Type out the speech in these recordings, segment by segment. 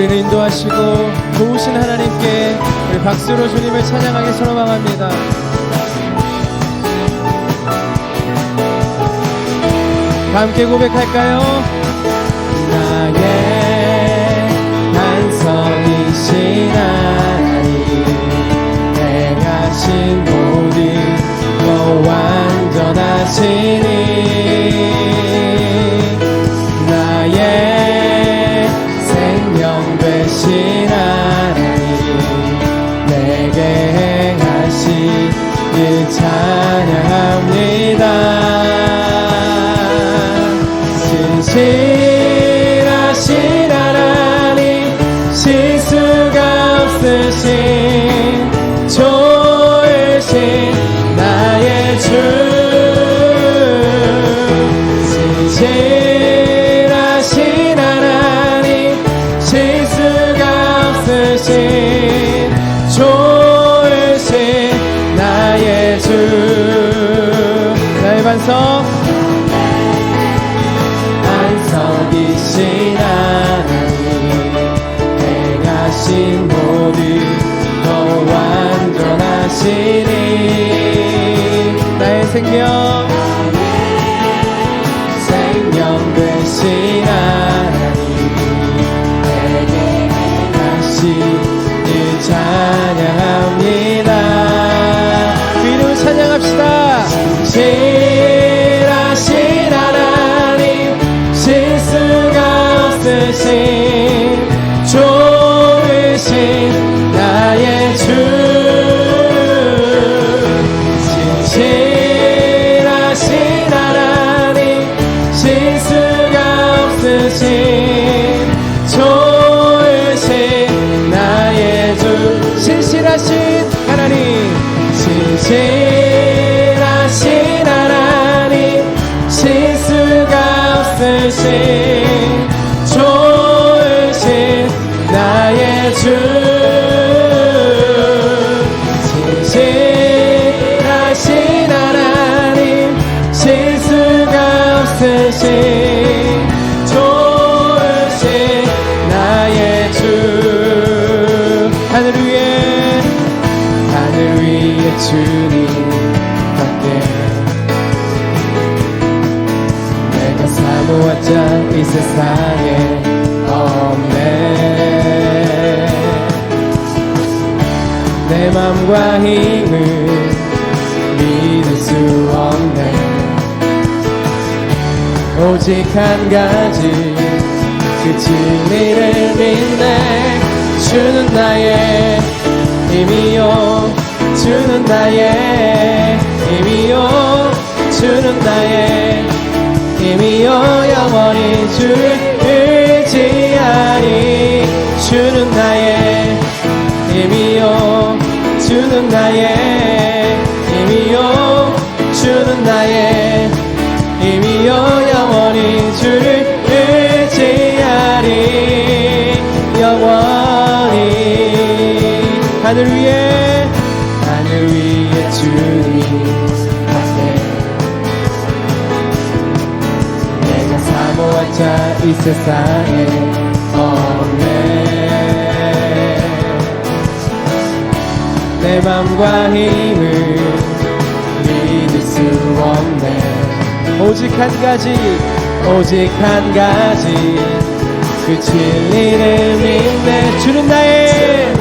우리를 인도하시고 도우신 하나님께 우리 박수로 주님을 찬양하기 소망합니다. 다 함께 고백할까요? 내 맘과 힘을 믿을 수 없네. 오직 한 가지 그 진리를 믿네. 주는 나의 힘이요. 주는 나의 힘이요. 주는 나의 힘이요. 영원히 주를 의지하니 주는 나의 주는 나의 힘이요. 주는 나의 힘이요. 영원히 주를 의지하리. 영원히. 하늘 위에 하늘 위에 주님 앞에 내가 사모한 자 이 세상에 내 맘과 힘을 믿을 수 없네. 오직 한 가지 오직 한 가지. 그 진리를 믿네. 주는 나의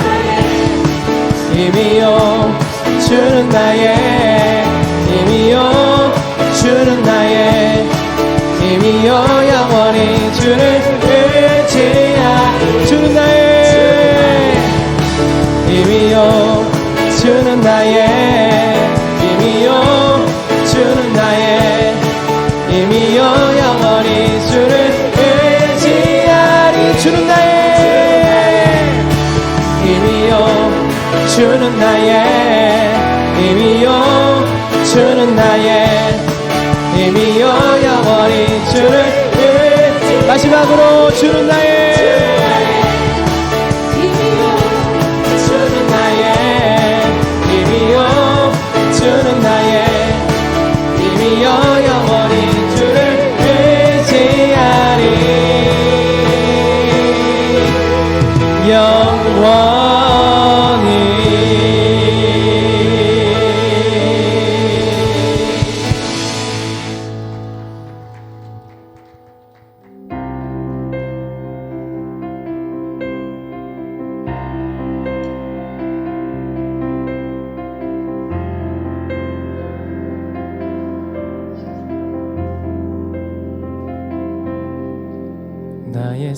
힘이요. 주는 나의 힘이요. 주는 나의 힘이요. 영원히 주를 의지하 주는 나의 나의 힘이요. 주는 나의 힘이요. 영원히 주를 의지하리. 주는 나의 힘이요. 주는 나의 힘이요. 주는 나의 힘이요. 영원히 주를 의지 마지막으로 주는 나의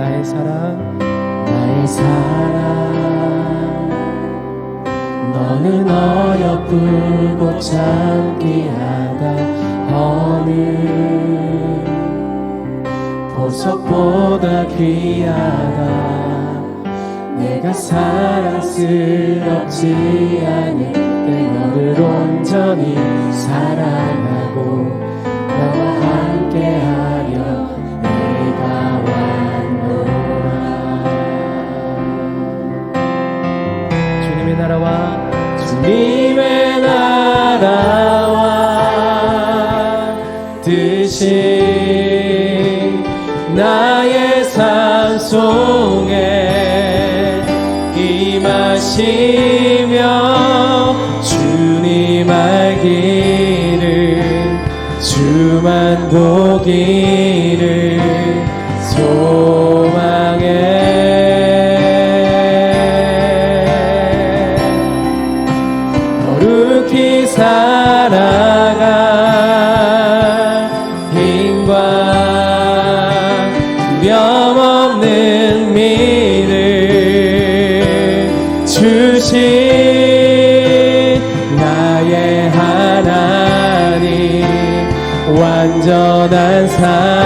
나의 사랑 나의 사랑. 너는 어여쁘고 참기하다 어느 보석보다 귀하다. 내가 사랑스럽지 않을 때 너를 온전히 사랑하고 너와 영원한 삶.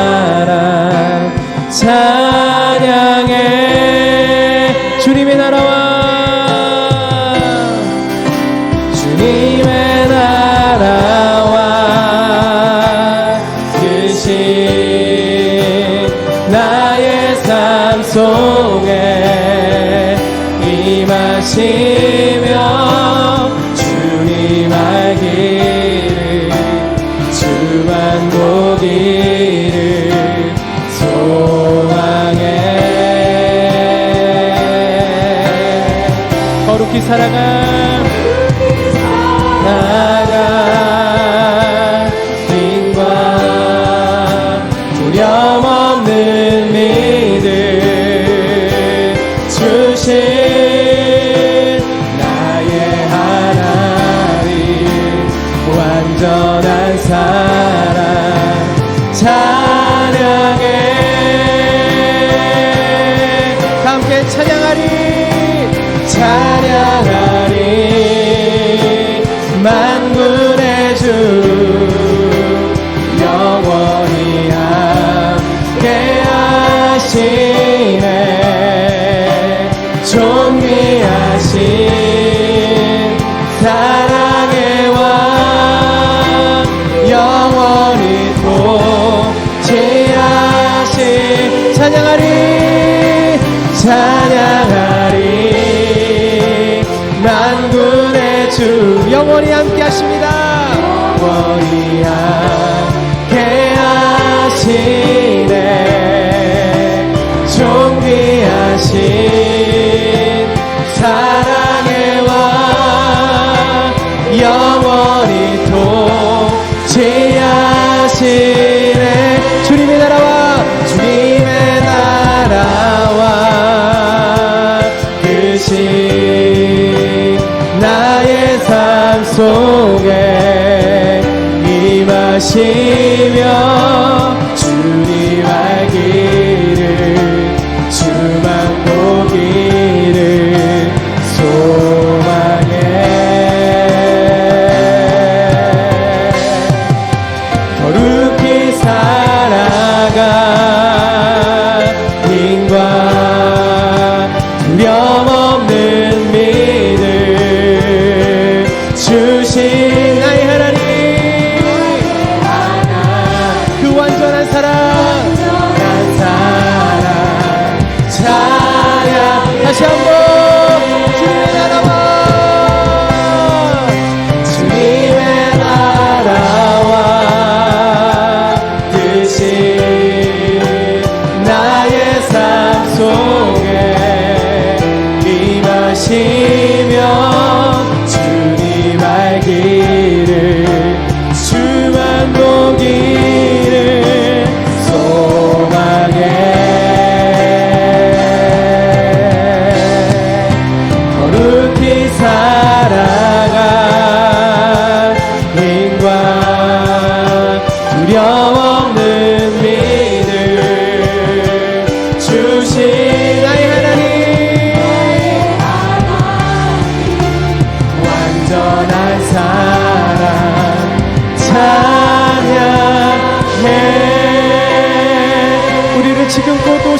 하십니다. 속에 임하시며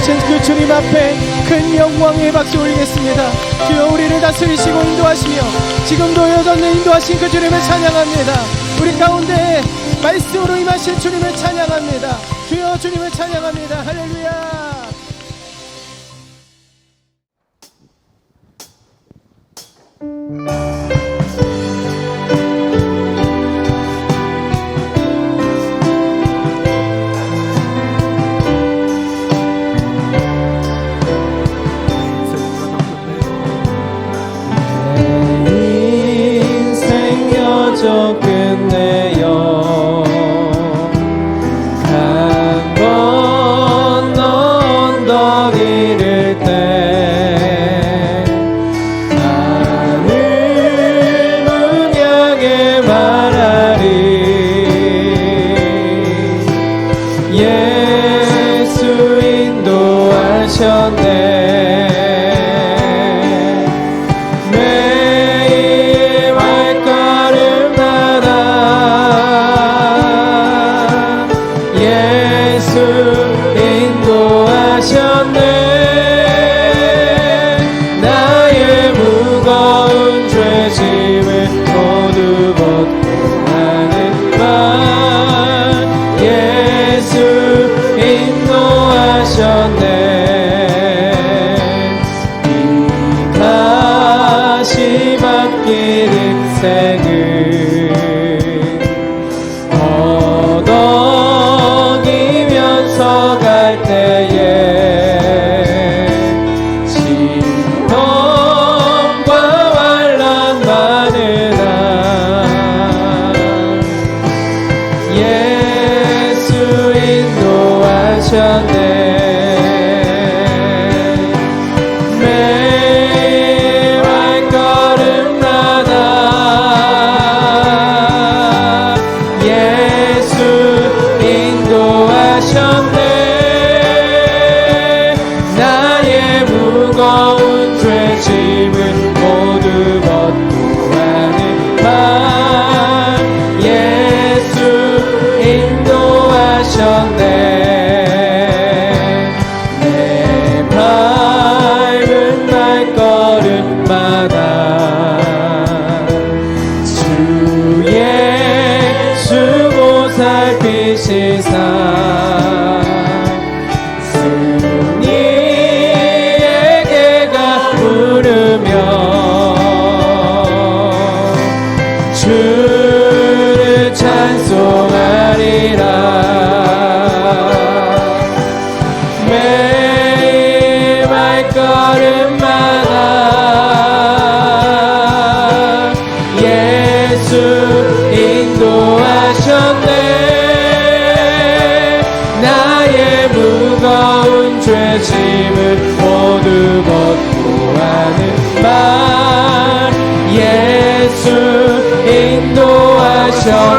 계신 그 주님 앞에 큰 영광의 박수 올리겠습니다. 주여 우리를 다스리시고 인도하시며 지금도 여전히 인도하신 그 주님을 찬양합니다. 우리 가운데 말씀으로 임하신 주님을 찬양합니다. 주여 주님을 찬양합니다. 할렐루야. Senhor. show.